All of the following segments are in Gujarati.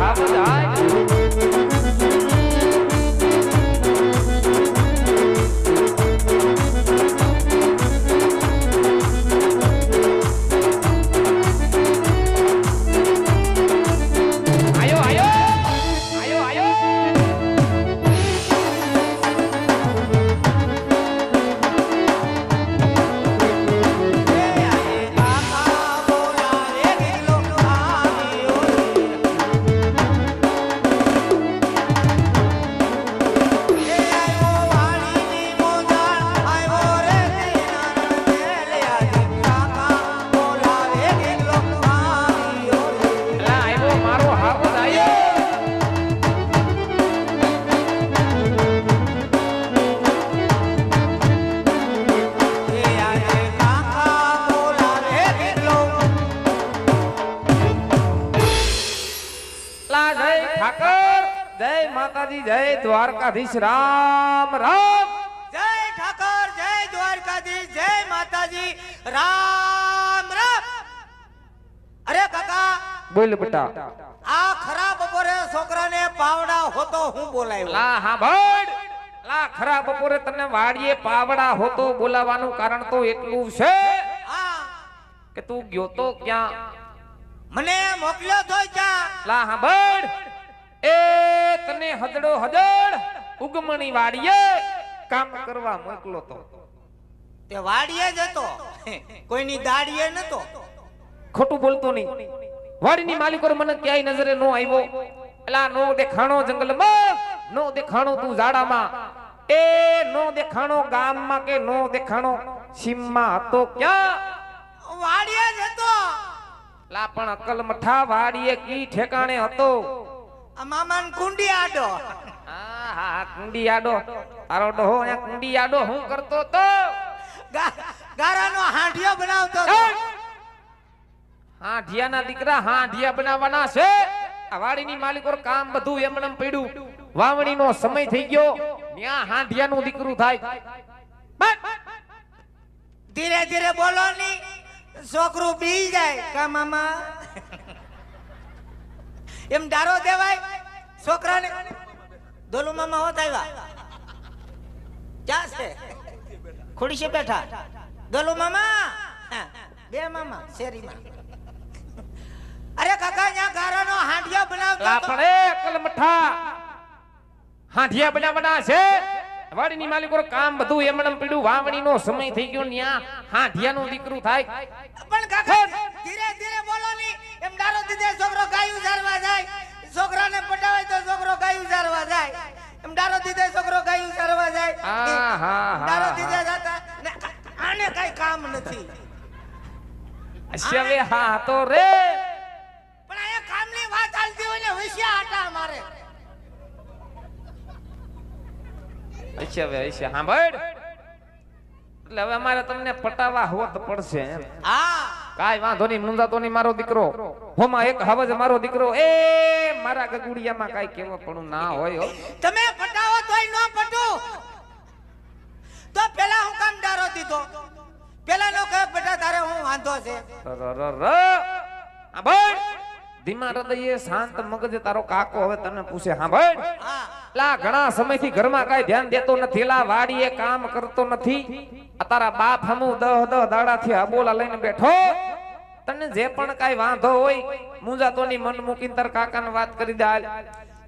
હાવ જાય દ્વારકાધીશ રામ રામ. જય ઠાકર જય દ્વારકાધીશ જય માતાજી. રામ રામ. અરે કાકા બોલ બેટા. આ ખરા બપોરે છોકરાને પાવડા હોતો હું બોલાયો? લા હા ભડ લા ખરા બપોરે તને વાડીએ પાવડા હોતો બોલાવાનું કારણ તો એટલું છે કે તું ગયો તો ક્યાં? મને મોકલ્યો તો ક્યાં? લા હા ભડ એ તને હદડો હદડ ઉગમણી વાડીએ કામ કરવા મોકલો તો. તે વાડીએ જ હતો. કોઈની દાડીએ નતો. ખોટું બોલતો નહીં. વાડીની માલિકો મને ક્યાંય નજરે નો આવ્યો. એલા નો દેખાણો જંગલમાં નો દેખાણો તું ઝાડામાં. એ નો દેખાણો ગામમાં કે નો દેખાણો સીમમાં હતો ક્યાં? વાડીએ જ હતો. લા પણ અકલ મઠા વાડીએ કી ઠેકાણે હતો? આ મામાન કુંડી આડો હા હા કુંડી આડો તારો ડોહો ને કુંડી આડો હું કરતો તો? ગારાનો હાંઢિયો બનાવતો હતો. હા દીકરા હાંઢિયા બનાવવાના છે. આ વાડીની માલિકો કામ બધું એમણે એમ પડ્યું. વાવણીનો સમય થઈ ગયો. ત્યાં હા ઢિયાનું દીકરું થાય. ધીરે ધીરે બોલો ની. છોકરું પી જાય. કા મામા? એમ ડારો દેવાય છોકરાને દોલુ મામા હોત આવ્યા. ક્યાં છે ખુડી છે બેઠા. દોલુ મામા બે મામા શેરીમાં. અરે કાકા ત્યાં ગારાનો હાંડિયો બનાવતો લા હતો. પણ એ અકલ મઠા હા ઢિયા બનાવવાના છે. વાડીની માલિકો કામ બધું એમણમ એમ વાવણીનો સમય થઈ ગયો ન્યા હા ઢિયાનું દીકરું થાય. પણ કાકા ધીરે ધીરે બોલો ની. એમ ડારો દીધે છોકરો ગાયું ચારવા જાય. છોકરાને પટાવે તો છોકરો ગાયું ચારવા જાય. એમ ડારો દીધે છોકરો ગાયું ચારવા જાય. હા દીધે જાતા ને આને કઈ કામ નથી. હવે હા તો રે. પણ એ કામની વાત ચાલતી હોય ને હોશિયા આટા મારે. હશે હવે હા ભડ એટલે હવે અમારે તમને પટાવા હોત પડશે હા કાઈ વાંધો નહીં મુંજાતો નહીં મારો દીકરો. હોમાં એક હવજ મારો દીકરો. એ મારા ગગુડિયામાં કાઈ કેવો પણ ના હોય હો. તમે પટાવો તોય ન પટો. તો પેલા હું કામ ડારો દીધો. પેલા નો કહે બેટા તારે હું વાંધો છે? રરરર. હા ભડ ધીમા હૃદયે શાંત મગજ તારો કાકો હવે તને પૂછે હા ભાઈ હા. લા ઘણા સમયથી ઘરમાં કાઈ ધ્યાન દેતો નથી. લા વાડીએ કામ કરતો નથી. આ તારા બાપ હમુ દહ દહ દાડાથી અબોલા લઈને બેઠો. તને જે પણ કાઈ વાંધો હોય મુંજાતોની મન મૂકીને તાર કાકાને વાત કરી દે હાલ.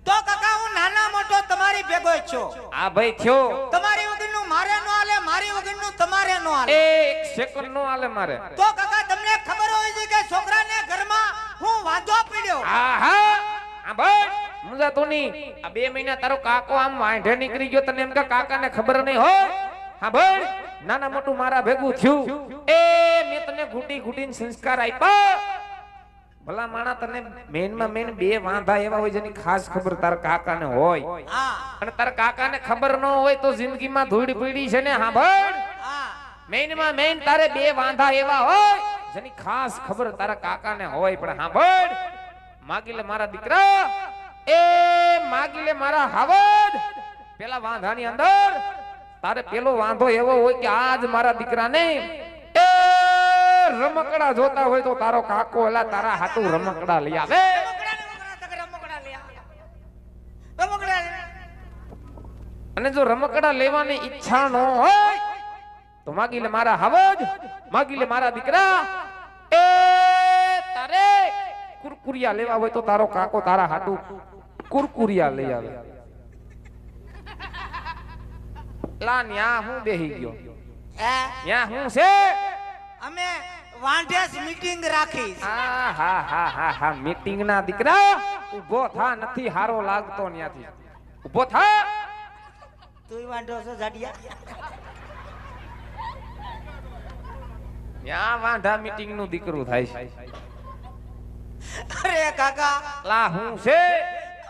તો કાકા હું નાના મોટો તમારી ભેગો છો. આ ભાઈ થયો. તમારી વગરનું મારે નો આલે મારી વગરનું તમારે નો આલે એક સેકન્ડ નો આલે મારે. તો કાકા તમને ખબર હોય છે કે છોકરાને ઘરમાં હું વાંધો પડ્યો? આહા આ ભાઈ મુંજાતોની આ બે મહિના તારો કાકો આમ વાંઢે નીકળી ગયો, તને એમ કે કાકાને ખબર નહીં હો? હા ભાઈ, નાના મોટું મારા ભેગું થયું. એ, મેં તને ઘૂંટી ઘૂંટીને સંસ્કાર આપ્યા. ભલા માણા તને મેનમાં મેન બે વાંધા એવા હોય જેની ખાસ ખબર તારા કાકાને હોય. હા અને તારા કાકાને ખબર ન હોય તો જિંદગીમાં ધૂળ પીડી છે ને, હા ભાઈ? હા મેઇનમાં મેઇન તારે બે વાંધા એવા હોય જેની ખાસ ખબર તારા કાકાને હોય પણ સાંભળ માગી લે મારા દીકરા એ માગી લે મારા હાવદ પેલા વાંધાની અંદર તારે પેલો વાંધો એવો હોય કે આજ મારા દીકરાને એ રમકડા જોતા હોય તો તારો કાકો એલા તારા હાટું રમકડા લઈ આવે. અને જો રમકડા લેવાની ઈચ્છા ન હોય તો માગી લે મારા હાવજ માગી લે મારા દીકરા એ તારે કુરકુરિયા લેવા હોય તો તારો કાકો તારા હાટું કુરકુરિયા લઈ આવે. લા ન્યા હું બેહી ગયો? ન્યા હું છે? અમે વાંઢેસ મીટિંગ રાખી હા હા હા હા હા મીટિંગ ના દીકરા ઊભો થા નથી હારો લાગતો ન્યાથી. ઊભો થા. તુંય વાંઢો છો જાડિયા? ન્યા વાંઢા મીટિંગનું દીકરું થાય છે. અરે કાકા. લા હું છે?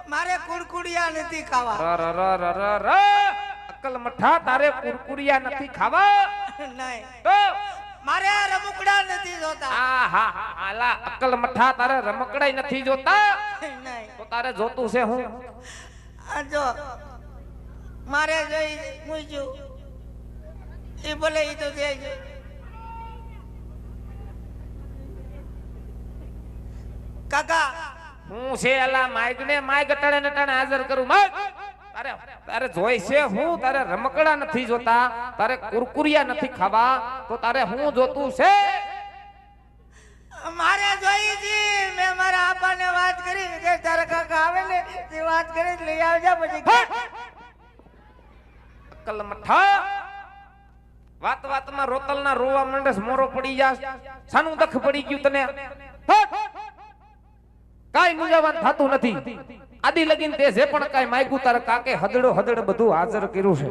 મારે કુરકુડિયા નથી ખાવા. ર ર ર ર ર ર. મઠા તારે કુરકુડિયા નથી ખાવા. નહીં. તો? મારે રમકડા નથી જોતા. આ હા હા આલા અકલ મઠા તારે રમકડાય નથી જોતા? નહીં. તો તારે જોતું છે હું? આ જો મારે જોઈ મૂજ્યું એ ભલે એ તો દે છે. કાકા હું છે એલા માઈક ને માઈક અટાણે ને અટાણે હાજર કરું. માઈક તારે તારે જોઈ છે હું? તારે રમકડા નથી જોતા તારે કુરકુરિયા નથી ખાવા તો તારે હું જોતું છે? મારે જોઈ જી મેં મારા આપાને વાત કરી કે તારા કાકા આવે ને તે વાત કરી લઈ આવજો પછી. અક્કલ મઠા! વાત વાતમાં રોતલના રોવા મંડસ મોરો પડી જા સાનું દખ પડી ગયું તને. કાઈ મુંજાવાન થતું નથી. આદિ લગીન તે જે પણ કાઈ માગ્યું તાર કાકે હદડો હદડ બધું હાજર કર્યું છે.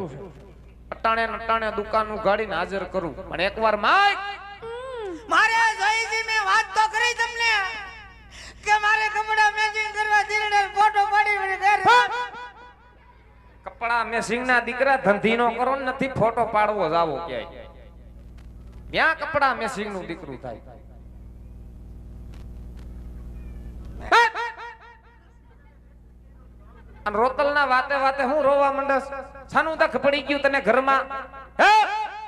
અટાણે ને અટાણે દુકાન ગાડીને હાજર કરું. પણ એકવાર માય! મારે જયજી મે વાત તો કરી તમને. કે મારે કપડા મેચિંગ કરવા દીરડે ફોટો પાડી મને ઘરે. કપડા મેસિંગ ના દીકરા ધંધી નો કરો નથી ફોટો પાડવો જાવો ક્યાંય. ક્યાં કપડા મેસિંગનું દીકરું થાય. અને રોતલના વાતે વાતે હું રોવા મંડસ? છાનું દખ પડી ગયું તને ઘરમાં? હે?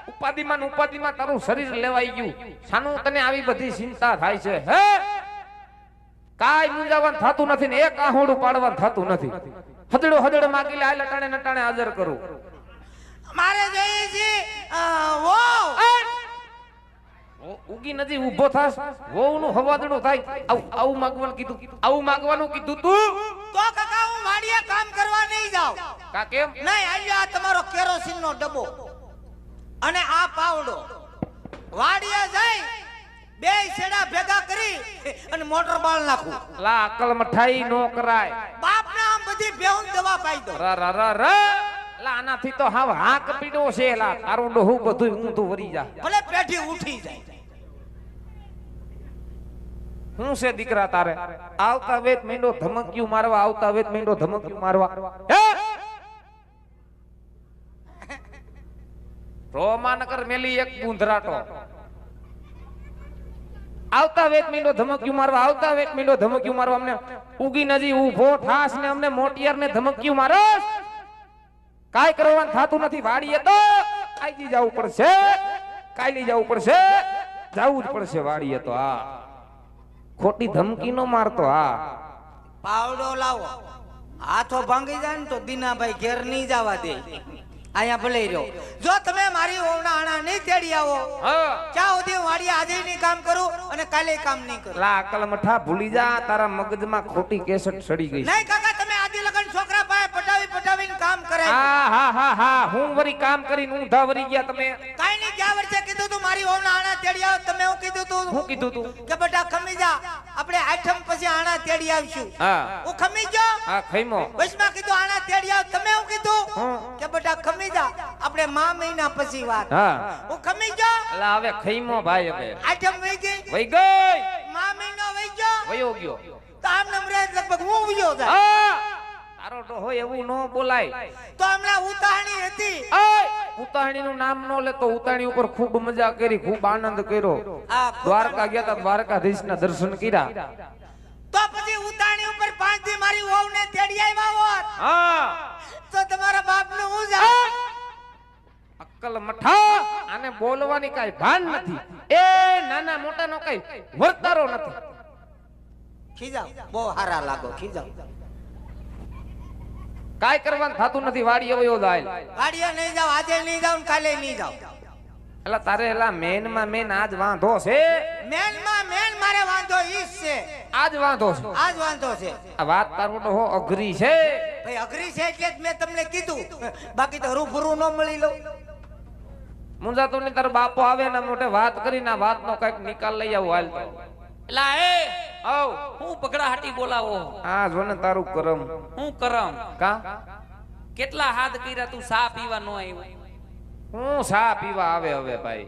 ઉપાધિમાં ઉપાધિમાં તારું શરીર લેવાઈ ગયું. છાનું તને આવી બધી ચિંતા થાય છે. હે? કાઈ મુંજાવન થતું નથી ને એક આહોડું પાડવાનું થતું નથી. હદડો હદડો માગી લે આ લટાણે નટાણે હાજર કરું. મારે જોઈએ છે વો ઓ- ઉગી નથી ઊભો થાસ વહુ નું હવાદણું થાય. આવું આવું માંગવાનું કીધું. આવું માંગવાનું કીધું તું. તો કાકા હું વાડીએ કામ કરવા નહીં જાઉં. કા કેમ? નહીં અહીંયા આ તમારો કેરોસીન નો ડબ્બો અને આ પાવડો. વાડીએ જઈ બે છેડા ભેગા કરી અને મોટર બાળ નાખું. લા અકલ મઠાઈ નો કરાય. બાપ ના આમ બધી બેહુન દવા પાઈ દો. ર ર ર. આનાથી તો હાવ હાક પીડો છે લા તારું ડોહું બધું ઊંધું વરી જા. ભલે પેઢી ઉઠી જાય. હું છે દીકરા તારે? આવતા વેત મેંડો ધમક્યું મારવા આવતા વેત મેંડો ધમક્યું મારવા. રોમાનકર મેલી એક ગુંધરાટો. આવતા વેત મીંડો ધમક્યું મારવા આવતા વેત મીંડો ધમક્યું મારવા અમને ઉગી નજી ઊભો ઠાસ ને અમને મોટિયાર ને ધમક્યું મારો કાઈ કરવાનું થાતું નથી વાડીએ તો કાઈ જવું પડશે કાયલી જવું પડશે જવું જ પડશે વાડીએ તો હા. ખોટી ધમકી નો મારતો હા. પાવડો લાવો. હાથો ભાંગી જાય ને તો દીનાભાઈ ઘેર નહીં જવા દે. અહીંયા ભલે રહ્યો. જો તમે મારી ઓવણા આણા નહીં તેડી આવો. હા. ક્યાં સુધી વાડી વાડીએ આજે નહીં કામ કરું અને કાલે કામ નહીં કરું. લા અકલ મઠા ભૂલી જા તારા મગજમાં ખોટી કેસટ સડી ગઈ. નહીં કાકા તમે આદિ લગન છોકરા પાસે કામ કરે હા હા હા હા. હું વરી કામ કરીને ઊંધા વરી ગયા તમે. કાઈ નહીં ગયા વર્ષે કીધું તું મારી ઓવણા આણા તેડી આવ. તમે હું કીધું તું હું કીધું તું? કે બેટા ખમી જા. આપણે આઠમ પછી આણા તેડી આવશું. હા. હું ખમી ગયો? હા ખઈમો. બસમાં કીધું આણા તેડી આવ. તમે હું કીધું? કે બેટા ખમી જા. આપણે મા મહિના પછી વાત. હા. હું ખમી ગયો? એટલે હવે ખઈમો ભાઈ હવે. આઠમ વઈ ગઈ? વઈ ગઈ. મા મહિનો વઈ ગયો? વયો ગયો. તો આમ નમરે લગભગ હું વયો જાય હા. તો હોય એવું ન બોલાય. તો હમણાં ઉતાણી હતી. ઉતાણી નું નામ ન લેતો ઉતાણી ઉપર ખૂબ મજા કરી ખૂબ આનંદ કર્યો. દ્વારકા ગયા તા દ્વારકાધીશ ના દર્શન કર્યા. તો પછી ઉતાણી ઉપર પાંચ દી મારી વહુ ને તેડી આવ્યા હોત. હા. તો તમારા બાપનું હું જાય અક્કલ મઠા આને બોલવાની કઈ ભાન નથી. એ નાના મોટા નો કઈ વર્તારો નથી. ખીજાવ બહુ હારા લાગો ખીજાવ કાંઈ કરવાનું થતું નથી વાડી એવો દાયલ વાડીએ નહીં જાવ આજે નહીં જાવ કાલે નહીં જાવ એટલે તારે એલા મેનમાં મેન આજ વાંધો છે? મેનમાં મેન મારે વાંધો ઈ છે. આજ વાંધો છે. આજ વાંધો છે. આ વાત તારો તો હો અઘરી છે. ભાઈ અઘરી છે એટલે જ મેં તમને કીધું. બાકી તો રૂબરૂ ન મળી લઉં. મુંજાતો ને તારો બાપો આવે ને મોટે વાત કરીને વાત વાતનો કંઈક નિકાલ લઈ આવું હાલ તો. એલા એ આવ હું પકડા હાટી બોલાવો. આ જો ને તારું કરમ. હું કરમ. કા? કેટલા હાથ કર્યા તું સા પીવા નો આવ્યો હું સા પીવા આવે હવે ભાઈ?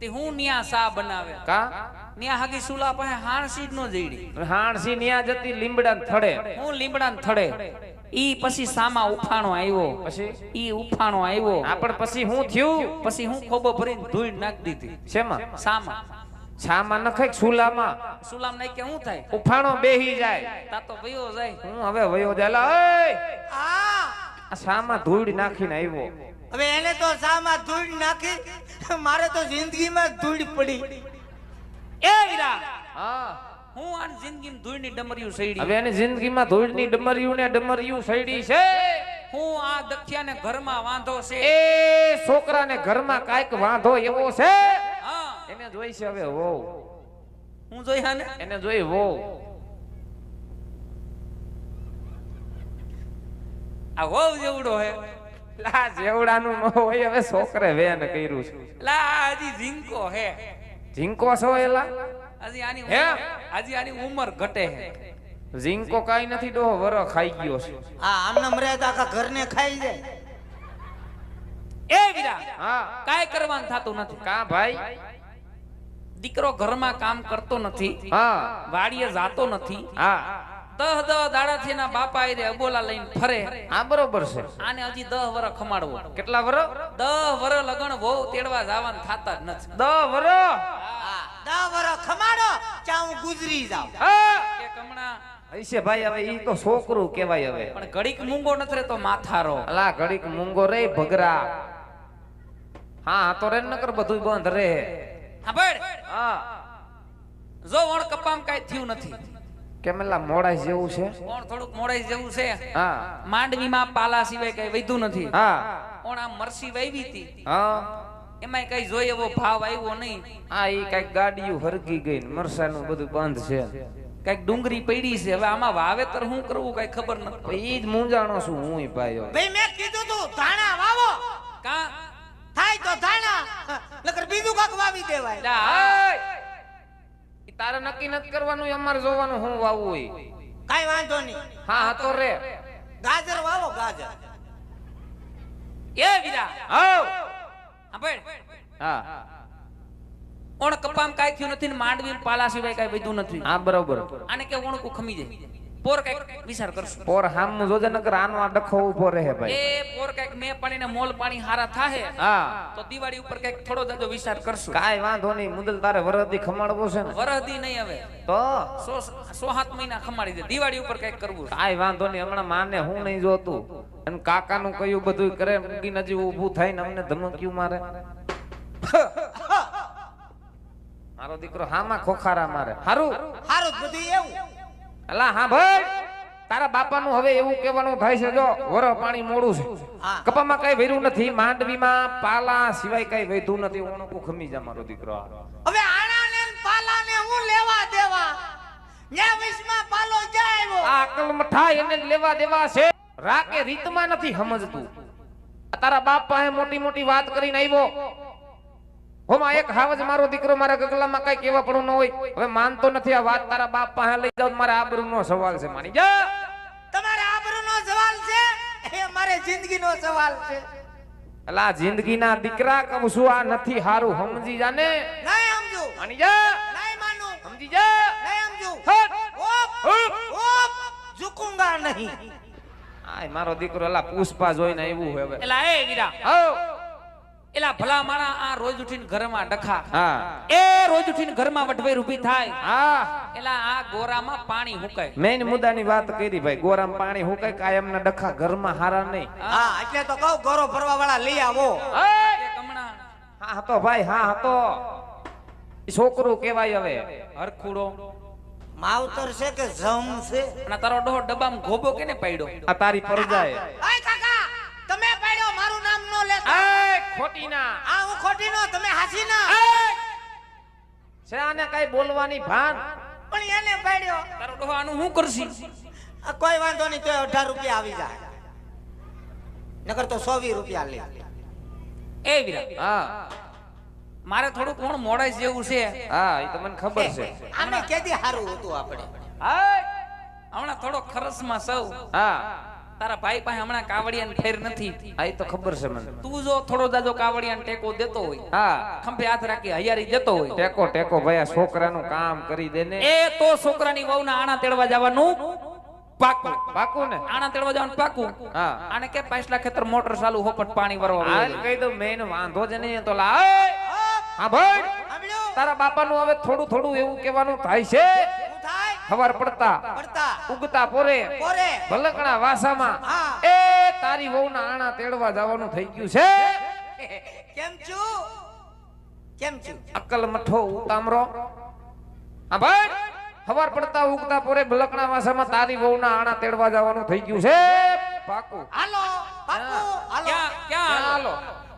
તે હું ન્યા સા બનાવે? કા? ન્યા હગી સુલા પાસે હાણસી જ નો જઈડી હાણસી ન્યા જતી લીમડા થડે. હું લીમડા થડે. ઈ પછી સામા ઉફાણો આવ્યો પછી? ઈ ઉફાણો આવ્યો આપણ પછી હું થયું? પછી હું ખોબો ભરીને ધોઈ નાખી દીધી. શેમાં? સામા. છામાં નખાય સુલામાં? સુલામ નહીં કે શું થાય? ઉફાણો બેહી જાય. તા તો વયો જાય. હું હવે વયો જાય. ઓય! આ છામાં ધૂળ નાખીને આવ્યો. હવે એને તો સામાં ધૂળ નાખી મારે તો જિંદગીમાં ધૂળ પડી. એ ઈરા હા. હું આ જિંદગીમાં ધૂળની ડમરીયું સઈડી હવે એની જિંદગીમાં ધૂળની ડમરિયું ને ડમરિયું સઈડી છે. હું આ દખિયાને ઘરમાં વાંધો છે. એ છોકરાને ઘરમાં કાંઈક વાંધો એવો છે. એને જોઈ છે હવે વહુ. હું જોઈ હા ને એને જોઈ વહુ. આ વહુ જેવડો હે. લા જેવડાનું ન હોય હવે છોકરે વેન કર્યું છે. લા હજી ઝીંકો હે. ઝીંકો છો એલા? હજી આની હે? ઉંમર- હજી આની ઉંમર ઘટે હે. ઝીંકો કાઈ નથી ડોહો વરો ખાઈ ગયો છે. આ આમનામ મરે તો આખા ઘરને ખાઈ જાય. એ વિરા હા. કાંઈ કરવાનું થતું નથી. કા ભાઈ? દીકરો ઘરમાં કામ કરતો નથી હા. વાડીએ જાતો નથી. હા. દહ દહ દાડાથી એના બાપા આયરે અબોલા લઈને ફરે. આ બરોબર છે. આને હજી દહ વર ખમાડવો. કેટલા વર? દહ વર લગણ વહુ તેડવા જવાનું થતા જ નથી. દહ વર? દહ વર ખમાડો ચા હું ગુજરી જાઉં. હા. કે કમણા હૈશે ભાઈ હવે ઈ તો છોકરું કહેવાય હવે. પણ ઘડીક મૂંગો નથી તો માથારો. અલા ઘડીક મૂંગો રે ભગરા. હા તો રે નકર બધું બંધ રે સાંભળ હા જો વણ કપામ કાંઈ થયું નથી. કેમેલા મોડાઈ જેવું છે? કોણ થોડુંક મોડાઈ જેવું છે. હા. માંડવીમાં પાલા સિવાય કઈ વધ્યું નથી. હા. કોણ આ મરસી વાવી હતી. હા. એમાં કઈ જોઈ એવો ભાવ આવ્યો નહીં. આ ઈ કંઈક ગાડીયું હરકી ગઈ ને મરસાનું બધું બંધ છે. કંઈક ડુંગરી પડી છે. હવે આમાં વાવેતર શું કરવું કઈ ખબર નથી ઈ જ મૂંઝાણો છું હું ભાઈ ભાઈ મેં કીધું તું ધાણા વાવો. કા? થાય તો ધાણા નકર બીજું કાક વાવી દેવાય. તારે નક્કી નથી કરવાનું અમારે જોવાનું હું વાવવું હોય. કઈ વાંધો નહીં. હા હા તો રે. ગાજર વાવો ગાજર. એ વીરા. હા સાંભળ હા. ઓણ કપામ કાંઈ થયું નથી ને માંડવી પાલા સિવાય કઈ વધ્યું નથી. હા બરોબર. આને કે ઓણકું ખમી જાય. પોર કંઈક વિચાર કરશું. પોર હામું જોજે નકર આનો આ ડખો ઊભો રહે ભાઈ. એ પોર કંઈક મે પાણી ને મોલ પાણી હારા થાહે હા. તો દિવાળી ઉપર કંઈક થોડો જાજો વિચાર કરશું. કાઈ વાંધો નહીં મુદલ તારે વરહદી ખમાડવો છે ને. વરહદી નહીં હવે. તો? સો સો સાત મહિના ખમાડી દે દિવાળી ઉપર કંઈક કરવું. કાઈ વાંધો નહીં હમણાં માને હું નહીં જોતું. અને કાકાનું કયું બધું કરે મૂકીને નજી ઊભું થાય ને અમને ધમક્યું મારે. મારો દીકરો હામાં ખોખારા મારે. હારું? હારું બધું એવું. અલા હા ભાઈ તારા બાપાનું હવે એવું કહેવાનું થાય છે જો વર પાણી મોડું છે. કપામાં કઈ વૈરું નથી માંડવીમાં પાલા સિવાય કઈ વૈધું નથી ઓણકું ખમી જા મારો દીકરો. હવે આણા ને પાલાને હું લેવા દેવા? ને વિશમાં પાલો જાય આ અકલ મઠાઈ એને લેવા દેવા છે. રાકે રીતમાં નથી સમજતું. તારા બાપ પાસે મોટી મોટી વાત કરીને આવ્યો. હોમાં એક હાવજ મારો દીકરો મારા ગગલામાં કઈ કેવા પડું ન હોય. હવે માનતો નથી આ વાત તારા બાપ પાસે લઈ જાવ મારા આબરૂનો સવાલ છે માની જા. તમારે આબરૂનો સવાલ છે? એ મારે જિંદગીનો સવાલ છે. અલા જિંદગીના દીકરા કમ શું આ નથી હારું સમજી જાને નહીં સમજુ. માની જા. નહીં માનું. સમજી જા. નહીં સમજુ. ઓપ ઓપ ઝુકુંગા નહીં. આય મારો દીકરો એલા પુષ્પા જોઈને આવ્યું હવે. એલા એ વીરા. આવ. એલા ભલા માણા આ રોજ ઉઠીને ઘરમાં ડખા હા. એ રોજ ઉઠીને ઘરમાં વટવેર ઊભી થાય. હા. એલા આ ગોરામાં પાણી હુકાય. મેઈન મુદ્દાની વાત કરી ભાઈ ગોરામ પાણી હુકાય કાયમના ડખા ઘરમાં હારા નહીં? હા. એટલે તો કહું ગોરો ભરવા વાળા લઈ આવો. કમણા હા હતો ભાઈ હા હતો છોકરો છોકરું કેવાય હવે. હરખુડો. માવતર છે કે જમ છે? અને તારો ડોહો ડબ્બામાં ગોબો કેને પડ્યો? આ તારી પરજાય ઓય કાકા તમે પડ્યો મારું નો લેતા. એ ખોટી ના આ હું ખોટી નો તમે હાસી ના. છે આને કઈ બોલવાની ભાન? પણ એને પાડ્યો. તારો ડોહો આનું શું કરશી? કોઈ વાંધો નહીં તો અઢાર રૂપિયા આવી જાય. નકર તો સો વીસ રૂપિયા લે. એ વીરા હા. મારે થોડું કોણ મોડાઈ જેવું છે. હા એ તો મને ખબર છે. આને કેદી સારું હતું આપણે. હા. હમણાં થોડો ખરસમાં સૌ. હા. તારા ભાઈ પાસે હમણાં કાવડિયાને ફેર નથી. આ તો ખબર છે મને. તું જો થોડો દાદો કાવડિયા ટેકો દેતો હોય હા. ખંભે હાથ રાખી હૈયારી દેતો હોય. ટેકો ટેકો ભાઈ આ છોકરાનું કામ કરી દે ને. એ તો છોકરાની વહુના આણા તેડવા જવાનું. પાકું. પાકું ને? આણા તેડવા જવાનું પાકું. હા. આને કે પાછલા ખેતર મોટર ચાલુ હોપટ પાણી વરવા હાલ કહી દઉં મેં વાંધો જ નહીં તો લા! હા! ભાઈ. તારા બાપાનું હવે થોડું થોડું એવું કહેવાનું થાય છે. થાય? ખબર પડતા પડતા ઉગતા પોરે પોરે. ભલકણા વાસામાં એ તારી વહુના આણા તેડવા જવાનું થઈ ગયું છે. કેમ છું? કેમ છું? અકલ મઠો ઉતામરો. હા ભાઈ હવાર પડતા ઉગતા પોરે ભલકણા વાસામાં તારી વહુના આણા તેડવા જવાનું થઈ ગયું છે. પાકું. હાલો પાકું હાલો. ક્યાં ક્યાં હાલો?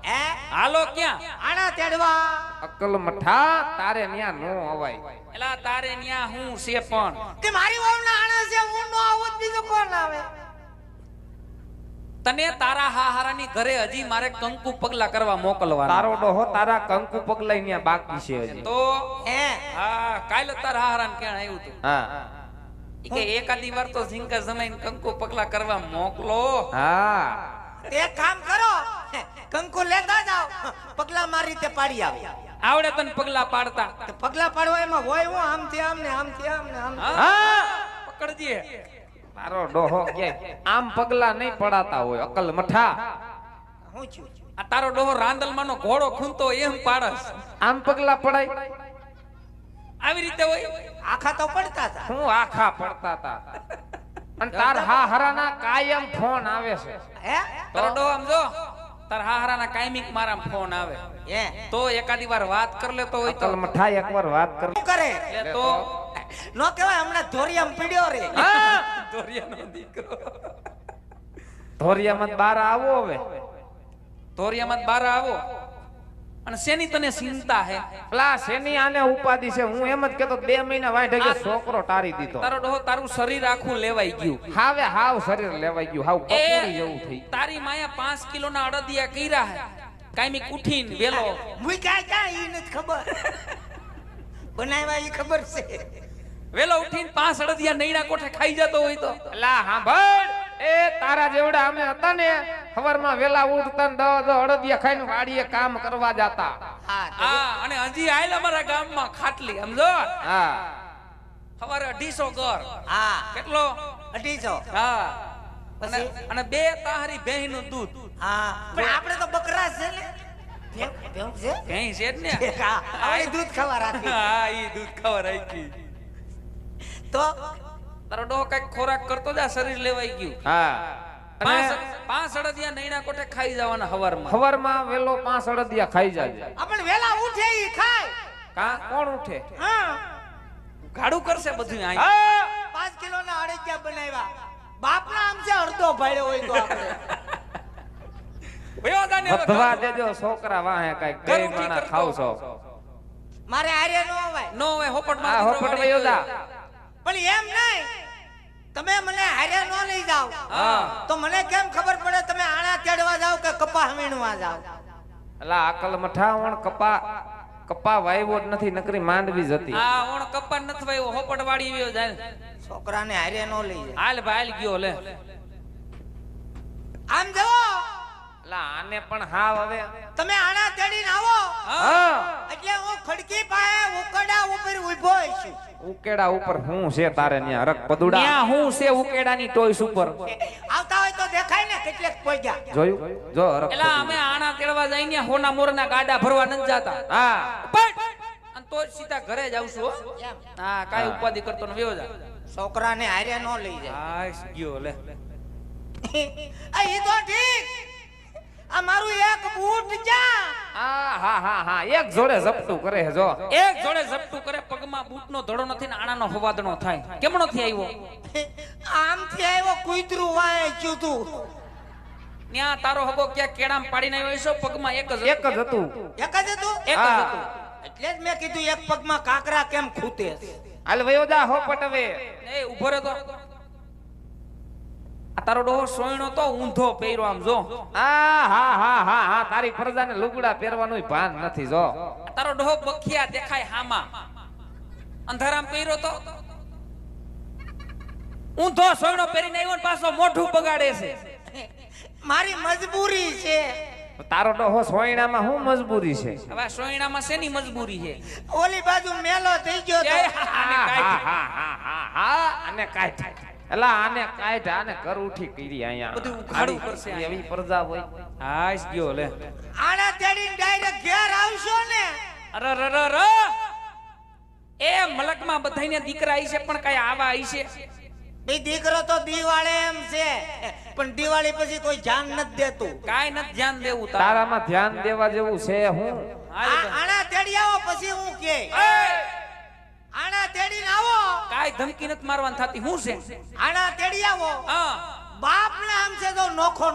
હે? હાલો ક્યાં? આણા તેડવા. અકલ મઠા તારે ન્યા નો અવાય. એલા તારે ન્યા હું છે પણ? તે મારી વહુના આણા છે હું નો આવું બીજો કોણ આવે તને તારા હાહારાની ઘરે હજી મારે કંકુ પગલા કરવા મોકલવા તારો ડોહો તારા કંકુ પગલા ન્યા બાકી છે હજી. તો? હે? હા કાલે તારા હાહારાને કેણ આવ્યું તું? હા. કે એકાદી વાર તો ઝીંકા જમાઈને કંકુ પગલા કરવા મોકલો. હા. એક કામ કરો. કંકુ લેતા જાઓ. પગલા મારી રીતે પાડી આવે. આવડે તને પગલા પાડતા. પગલા પાડવા એમાં હોય હું આમથી આમ ને આમથી આમ ને આમ હા? હા. પકડજે. મારો ડોહો કે આમ પગલા નહીં પડાતા હોય અકલ મઠા. હું છું. આ તારો ડોહો રાંદલમાંનો ઘોડો ખૂંતો એમ પાડસ. આમ પગલા પડાય? આવી રીતે હોય? આખા તો પડતા હતા. હું આખા પડતા તા અને તાર હા હરાના કાયમ ફોન આવે છે. હે? તરડો આમ જો તાર હાહારાના કાયમિક મારા ફોન આવે. હે તો એકાદી વાર વાત કર લેતો હોય તો. મઠા એકવાર વાત કર. કરે? એટલે તો. નો કહેવાય હમણાં ધોરિયામ પીડ્યો રે. હા? ધોરિયાનો દીકરો. ધોરિયામાં બાર આવો હવે. ધોરિયામાં બાર આવો. અને શેની તને ચિંતા હે? પેલા શેની આને ઉપાધિ છે? હું એમ જ કેતો બે મહિના વાંઢે ગયો છોકરો ટારી દીધો. તારો ડોહો તારું શરીર આખું લેવાઈ ગયું. હાવે હાવ શરીર લેવાઈ ગયું હાવ કપૂરી જેવું થઈ તારી માયા પાંચ કિલોના અડદિયા કર્યા હે. કાયમિક ઉઠીને વેલો. મુઈ કાંઈ કાંઈ ઈ નથી ખબર. બનાવ્યા ઈ ખબર છે. વેલો ઉઠીને પાંચ અડદિયા નૈણા કોઠે ખાઈ જતો હોય તો. અલા હાંભળ. એ તારા જેવડા અમે હતા ને સવારમાં વેલા ઉઠતા ને દવા દવા અડદિયા ખાઈને વાડીએ કામ કરવા જાતા. હા અને હજી આયલ અમારા ગામમાં ખાટલી સમજો હા. સવારે અઢીસો ઘર. હા. કેટલો? અઢીસો. હા. અને બે તાહરી ભેંનું દૂધ. હા. પણ આપણે તો બકરા છે ને. ભેં- ભેં છે? ભેંસ છે જ ને. હા, એ દૂધ ખાવા રાખી. હા ઈ દૂધ ખાવા રાખી. તો? તારો ડો કંઈક ખોરાક કરતો જા શરીર લેવાઈ ગયું. હા. અને પાંચ અડદિયા નૈણા કોઠે ખાઈ જવાના હવારમાં. સવારમાં વેલો પાંચ અડદિયા ખાઈ જાજે આપણે વેલા ઉઠે ઈ ખાય. કા? કોણ ઉઠે? હા. ગાડું કરશે બધું અહીં હા. કિલો ના અડદિયા બનાવ્યા. બાપના આમ છે અડધો ભાડ્યો હોય તો આપણે. વયો જા વધવા દેજો છોકરા વાહે કઈ બે માણા ખાવ છો. મારે હારે નો અવાય. નો હવે હોપટ હોપટ જા. પણ એમ નહીં. તમે મને હારે નો લઈ જાઓ. તો મને કેમ ખબર પડે તમે આણા તેડવા જાઓ કે કપા વીણવા જાઓ? એટલે આકલ મઠાવણ કપા કપા વાયવો જ નથી નકરી માંડવી જતી આ ઓણ કપા નથી વાયવો હોપટ વાળી વ્યો જાય. છોકરાને હારે નો લઈ જાય. હાલ ભાઈ ગયો લે. આમ અલા આને પણ હાવ હવે. તમે આણા તેડીને આવો. હા. હા એટલે હું ખડકી પાસે ઉકડા ઉપર ઊભો છું. ઉકેડા ઉપર હું છે તારે ન્યા? રક પદુડા. ત્યાં હું છે ઉકેડાની ટોઈસ ઉપર. આવતા હોય તો દેખાય ને કેટલેક પગ્યા. જોયું? જો રક એલા અમે આણા તેડવા જઈને હોના મોરના ગાડા ભરવા ન જાતા. હા. પણ અને તો સીધા ઘરે જ આવશું હા. કાઈ ઉપાધિ કરતો ને વ્યો જા. છોકરાને હારે નો લઈ જાય. હાશ ગયો લે. આ ઈ તો ઠીક. આ મારું એક બૂટ જા. આ હા હા હા એક જોડે ઝપટું કરે જો. એક જોડે ઝપટું કરે પગમાં બૂટનો ધડો નથી ને આણાનો હવાદણો થાય. કેમનો થી આવ્યો આમથી આવ્યો કુતરું વાય ચૂતું ન્યા તારો હગો ક્યાં કેડામ પાડીને આવ્યો છો પગમાં એક જ એક જ હતું. એક જ હતું? એક જ હતું. એટલે જ મેં કીધું એક પગમાં કાકરા કેમ ખૂટે હાલ વયો જા હો પટવે. એ ઊભો રહે તો આ તારો ડોહો સોયણો તો ઊંધો પહેર્યો આમ જો. આ હા હા હા હા તારી ફરજાને લુગડા પહેરવાનું ભાન નથી જો. તારો ડોહો બખિયા દેખાય હામાં. અંધારામ પહેર્યો તો. ઊંધો સોયણો પહેરીને આવ્યો ને પાછો મોઢું બગાડે છે. મારી મજબૂરી છે. તારો ડોહો સોયણામાં શું મજબૂરી છે? હવે સોયણામાં શેની મજબૂરી છે? ઓલી બાજુ મેલો થઈ ગયો હા, કાંઈ હા, હા, આને કાઢ એલા આને આને કર ઉઠી કરી અહીંયા. બધું ઉઘાડવું કરશે એવી પ્રજા હોય. હાશ ગયો લે. આને તેડીને ડાયરેક્ટ ઘેર આવશો ને. અરે ર ર ર એ મલકમાં બધાને દીકરા આવી છે પણ કઈ આવા આવી છે? બે દીકરો તો દિવાળે એમ છે. પણ દિવાળી પછી કોઈ ધ્યાન નથી દેતું. કાઈ નથી ધ્યાન દેવું તારામાં ધ્યાન દેવા જેવું છે હું. આના તેડી આવો પછી હું કે. એ, આના તેડીને આવો. કાઈ ધમકી નથી મારવાની થતી. હું છે? આના તેડી આવો. હા. બાપ ને આમ છે તો નોખો